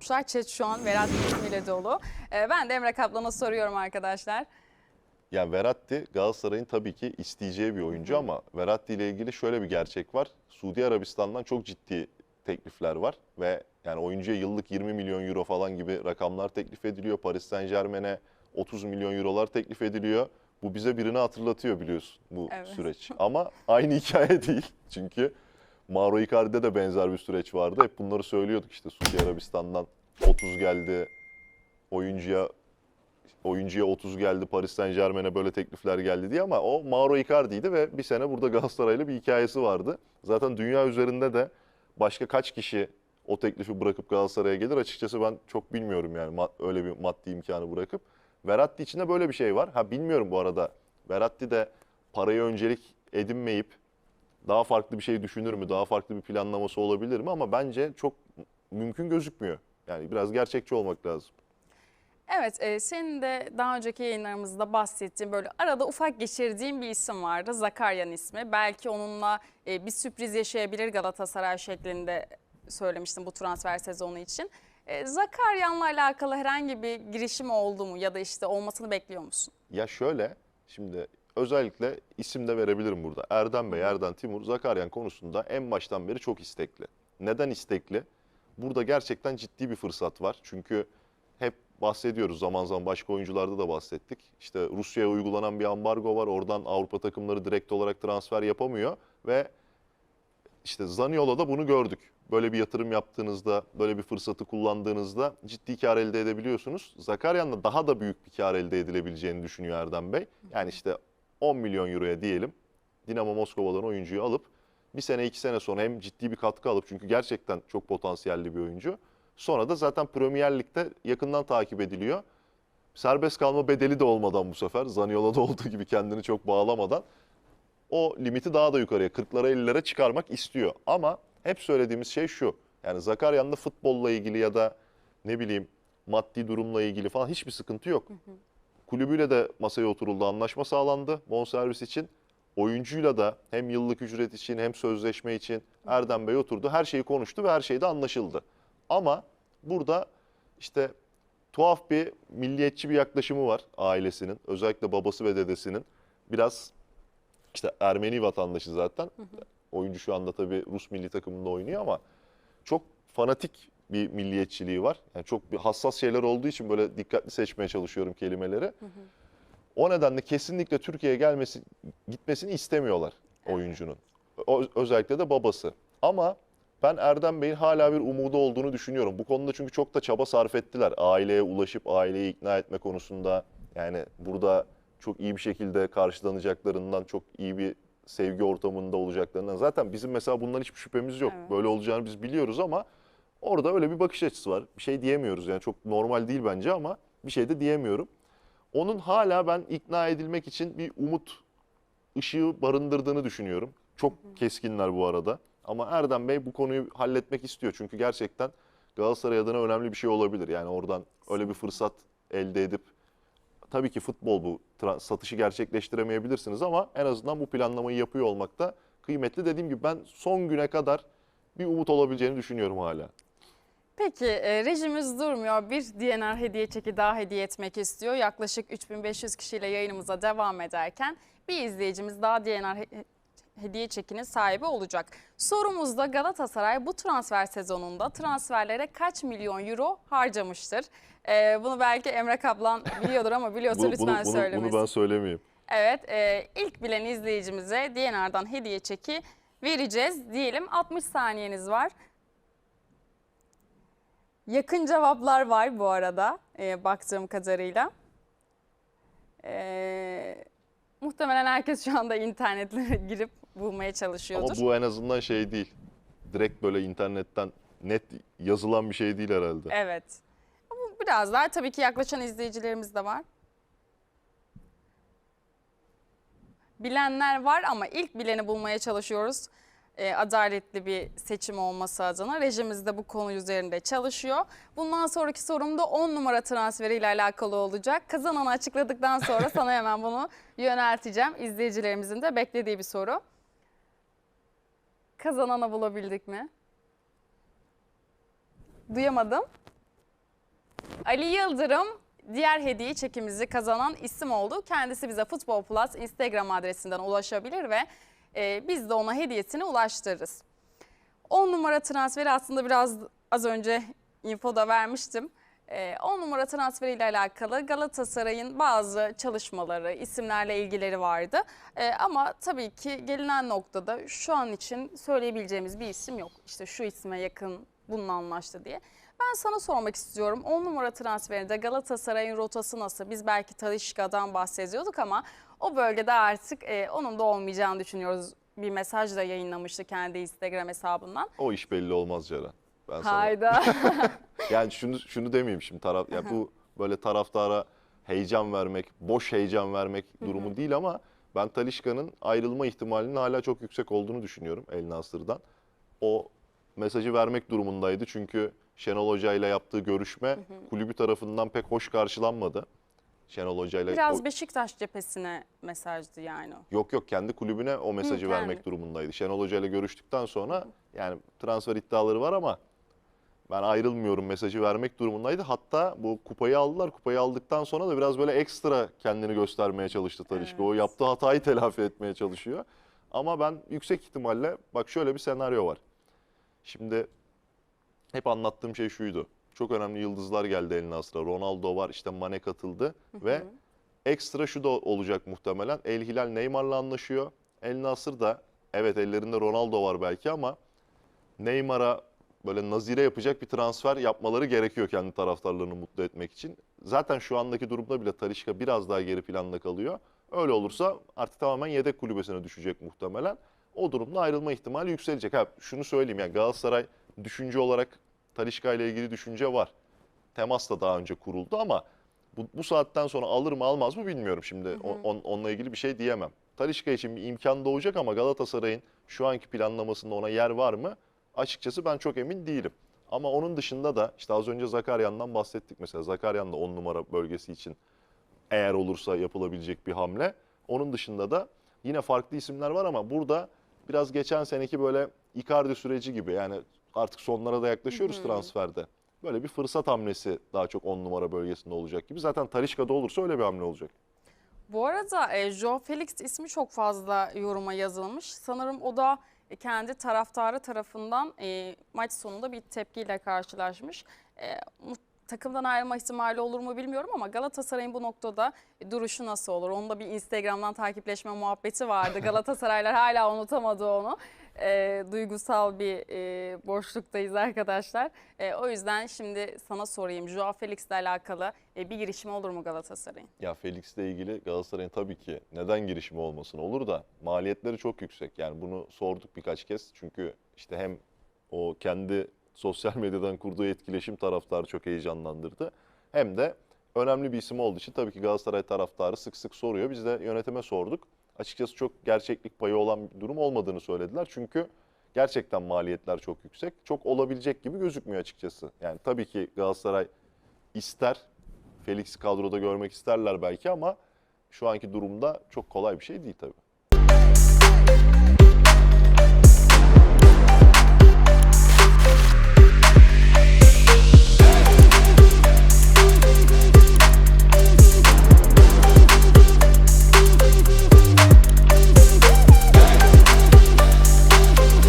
yapmışlar. Chat şu an Verratti ismiyle dolu. Ee, ben de Emre Kaplan'a soruyorum arkadaşlar. Yani Verratti Galatasaray'ın tabii ki isteyeceği bir oyuncu ama Verratti ile ilgili şöyle bir gerçek var. Suudi Arabistan'dan çok ciddi teklifler var ve yani oyuncuya yıllık 20 milyon euro falan gibi rakamlar teklif ediliyor. Paris Saint Germain'e 30 milyon eurolar teklif ediliyor. Bu bize birini hatırlatıyor biliyorsun bu Evet. süreç. Ama aynı hikaye değil. Çünkü Mauro Icardi'de de benzer bir süreç vardı. Hep bunları söylüyorduk işte Suudi Arabistan'dan 30 geldi. Oyuncuya oyuncuya 30 geldi, Paris Saint Germain'e böyle teklifler geldi diye ama o Mauro Icardi'ydi ve bir sene burada Galatasaray'la bir hikayesi vardı. Zaten dünya üzerinde de başka kaç kişi o teklifi bırakıp Galatasaray'a gelir açıkçası ben çok bilmiyorum yani öyle bir maddi imkanı bırakıp. Verratti için de böyle bir şey var. Ha bilmiyorum bu arada. Verratti de parayı öncelik edinmeyip daha farklı bir şey düşünür mü? Daha farklı bir planlaması olabilir mi? Ama bence çok mümkün gözükmüyor. Yani biraz gerçekçi olmak lazım. Evet, e, senin de daha önceki yayınlarımızda bahsettiğin böyle arada ufak geçirdiğin bir isim vardı. Zakaryan ismi. Belki onunla e, bir sürpriz yaşayabilir Galatasaray şeklinde söylemiştim bu transfer sezonu için. E, Zakaryan'la alakalı herhangi bir girişim oldu mu ya da işte olmasını bekliyor musun? Ya şöyle, şimdi özellikle isim de verebilirim burada. Erdem Bey, Erden Timur, Zakaryan konusunda en baştan beri çok istekli. Neden istekli? Burada gerçekten ciddi bir fırsat var. Çünkü hep bahsediyoruz zaman zaman başka oyuncularda da bahsettik. İşte Rusya'ya uygulanan bir ambargo var. Oradan Avrupa takımları direkt olarak transfer yapamıyor ve işte Zaniolo'da bunu gördük. Böyle bir yatırım yaptığınızda, böyle bir fırsatı kullandığınızda ciddi kar elde edebiliyorsunuz. Zakaryan'la daha da büyük bir kar elde edilebileceğini düşünüyor Erdem Bey. Yani işte 10 milyon euroya diyelim Dinamo Moskova'dan oyuncuyu alıp bir sene iki sene sonra hem ciddi bir katkı alıp çünkü gerçekten çok potansiyelli bir oyuncu. Sonra da zaten Premier Lig'de yakından takip ediliyor. Serbest kalma bedeli de olmadan bu sefer Zaniolo'da olduğu gibi kendini çok bağlamadan o limiti daha da yukarıya 40'lara 50'lere çıkarmak istiyor. Ama hep söylediğimiz şey şu. Yani Zakaryan'da futbolla ilgili ya da ne bileyim maddi durumla ilgili falan hiçbir sıkıntı yok. Kulübüyle de masaya oturuldu, anlaşma sağlandı bonservis için. Oyuncuyla da hem yıllık ücret için hem sözleşme için Erdem Bey oturdu. Her şeyi konuştu ve her şey de anlaşıldı. Ama burada işte tuhaf bir milliyetçi bir yaklaşımı var ailesinin. Özellikle babası ve dedesinin. Biraz işte Ermeni vatandaşı zaten. Oyuncu şu anda tabii Rus milli takımında oynuyor ama çok fanatik bir milliyetçiliği var. Yani çok bir hassas şeyler olduğu için böyle dikkatli seçmeye çalışıyorum kelimeleri. O nedenle kesinlikle Türkiye'ye gelmesi gitmesini istemiyorlar oyuncunun. O, özellikle de babası. Ama ben Erdem Bey'in hala bir umudu olduğunu düşünüyorum. Bu konuda çünkü çok da çaba sarf ettiler. Aileye ulaşıp aileyi ikna etme konusunda. Yani burada çok iyi bir şekilde karşılanacaklarından, çok iyi bir sevgi ortamında olacaklarından. Zaten bizim mesela bundan hiçbir şüphemiz yok. Evet. Böyle olacağını biz biliyoruz ama orada öyle bir bakış açısı var. Bir şey diyemiyoruz yani çok normal değil bence ama bir şey de diyemiyorum. Onun hala ben ikna edilmek için bir umut ışığı barındırdığını düşünüyorum. Çok keskinler bu arada. Ama Erdem Bey bu konuyu halletmek istiyor. Çünkü gerçekten Galatasaray adına önemli bir şey olabilir. Yani oradan öyle bir fırsat elde edip tabii ki futbol bu satışı gerçekleştiremeyebilirsiniz ama en azından bu planlamayı yapıyor olmak da kıymetli. Dediğim gibi ben son güne kadar bir umut olabileceğini düşünüyorum hala. Peki e, rejimiz durmuyor. Bir DNR hediye çeki daha hediye etmek istiyor. Yaklaşık 3500 kişiyle yayınımıza devam ederken bir izleyicimiz daha DNR he- hediye çekinin sahibi olacak. Sorumuzda Galatasaray bu transfer sezonunda transferlere kaç milyon euro harcamıştır? E, bunu belki Emre Kaplan biliyordur ama biliyorsa Bunu, lütfen bunu, söylemesin. bunu ben söylemeyeyim. Evet, e, ilk bilen izleyicimize DNR'dan hediye çeki vereceğiz diyelim. 60 saniyeniz var. Yakın cevaplar var bu arada e, baktığım kadarıyla. E, muhtemelen herkes şu anda internetlere girip bulmaya Ama çalışıyordur. bu en azından şey değil. Direkt böyle internetten net yazılan bir şey değil herhalde. Evet. Ama biraz daha tabii ki yaklaşan izleyicilerimiz de var. Bilenler var ama ilk bileni bulmaya çalışıyoruz. Ee, adaletli bir seçim olması adına rejimiz de bu konu üzerinde çalışıyor. Bundan sonraki sorum da 10 numara transferiyle alakalı olacak. Kazananı açıkladıktan sonra sana hemen bunu yönelteceğim. İzleyicilerimizin de beklediği bir soru. Kazananı bulabildik mi? Duyamadım. Ali Yıldırım diğer hediye çekimizi kazanan isim oldu. Kendisi bize Futbol Plus Instagram adresinden ulaşabilir ve e, biz de ona hediyesini ulaştırırız. 10 numara transferi aslında biraz az önce info da vermiştim. 10 numara transferiyle alakalı Galatasaray'ın bazı çalışmaları, isimlerle ilgileri vardı. E, ama tabii ki gelinen noktada şu an için söyleyebileceğimiz bir isim yok. İşte şu isme yakın bununla anlaştı diye. Ben sana sormak istiyorum. 10 numara transferinde Galatasaray'ın rotası nasıl? Biz belki Talişka'dan bahsediyorduk ama o bölgede artık e, onun da olmayacağını düşünüyoruz. Bir mesaj da yayınlamıştı kendi Instagram hesabından. O iş belli olmaz Ceren. Ben sana Hayda. Yani şunu şunu demeyeyim şimdi taraf ya bu böyle taraftara heyecan vermek, boş heyecan vermek durumu değil ama ben Talişka'nın ayrılma ihtimalinin hala çok yüksek olduğunu düşünüyorum El Nasır'dan. O mesajı vermek durumundaydı çünkü Şenol Hoca ile yaptığı görüşme kulübü tarafından pek hoş karşılanmadı. Şenol Hoca ile Biraz o- Beşiktaş cephesine mesajdı yani o. Yok yok kendi kulübüne o mesajı kendi. vermek durumundaydı. Şenol Hoca ile görüştükten sonra yani transfer iddiaları var ama ben ayrılmıyorum mesajı vermek durumundaydı. Hatta bu kupayı aldılar. Kupayı aldıktan sonra da biraz böyle ekstra kendini göstermeye çalıştı Talişka. O Evet. yaptığı hatayı telafi etmeye çalışıyor. Ama ben yüksek ihtimalle bak şöyle bir senaryo var. Şimdi hep anlattığım şey şuydu. Çok önemli yıldızlar geldi El Nasır'a. Ronaldo var, işte Mane katıldı ve ekstra şu da olacak muhtemelen. El Hilal Neymar'la anlaşıyor. El Nasır da evet ellerinde Ronaldo var belki ama Neymar'a böyle nazire yapacak bir transfer yapmaları gerekiyor kendi taraftarlarını mutlu etmek için. Zaten şu andaki durumda bile Talişka biraz daha geri planda kalıyor. Öyle olursa artık tamamen yedek kulübesine düşecek muhtemelen. O durumda ayrılma ihtimali yükselecek. Ha, şunu söyleyeyim yani Galatasaray düşünce olarak Talişka ile ilgili düşünce var. Temas da daha önce kuruldu ama bu, bu saatten sonra alır mı almaz mı bilmiyorum şimdi. O- on- onunla ilgili bir şey diyemem. Talişka için bir imkan doğacak ama Galatasaray'ın şu anki planlamasında ona yer var mı? Açıkçası ben çok emin değilim. Ama onun dışında da işte az önce Zakaryan'dan bahsettik mesela. Zakaryan da 10 numara bölgesi için eğer olursa yapılabilecek bir hamle. Onun dışında da yine farklı isimler var ama burada biraz geçen seneki böyle Icardi süreci gibi yani artık sonlara da yaklaşıyoruz transferde. Böyle bir fırsat hamlesi daha çok 10 numara bölgesinde olacak gibi. Zaten Talişka'da olursa öyle bir hamle olacak. Bu arada e, Joao Felix ismi çok fazla yoruma yazılmış. Sanırım o da kendi taraftarı tarafından e, maç sonunda bir tepkiyle karşılaşmış. E, takımdan ayrılma ihtimali olur mu bilmiyorum ama Galatasaray'ın bu noktada duruşu nasıl olur? Onun da bir Instagram'dan takipleşme muhabbeti vardı. Galatasaraylar hala unutamadı onu. E, duygusal bir e, boşluktayız arkadaşlar. E, o yüzden şimdi sana sorayım. Joao Felix'le alakalı e, bir girişim olur mu Galatasaray'ın? Ya Felix'le ilgili Galatasaray'ın tabii ki neden girişimi olmasın olur da maliyetleri çok yüksek. Yani bunu sorduk birkaç kez. Çünkü işte hem o kendi sosyal medyadan kurduğu etkileşim taraftarı çok heyecanlandırdı. Hem de önemli bir isim olduğu için tabii ki Galatasaray taraftarı sık sık soruyor. Biz de yönetime sorduk. Açıkçası çok gerçeklik payı olan bir durum olmadığını söylediler. Çünkü gerçekten maliyetler çok yüksek. Çok olabilecek gibi gözükmüyor açıkçası. Yani tabii ki Galatasaray ister Felix'i kadroda görmek isterler belki ama şu anki durumda çok kolay bir şey değil tabii.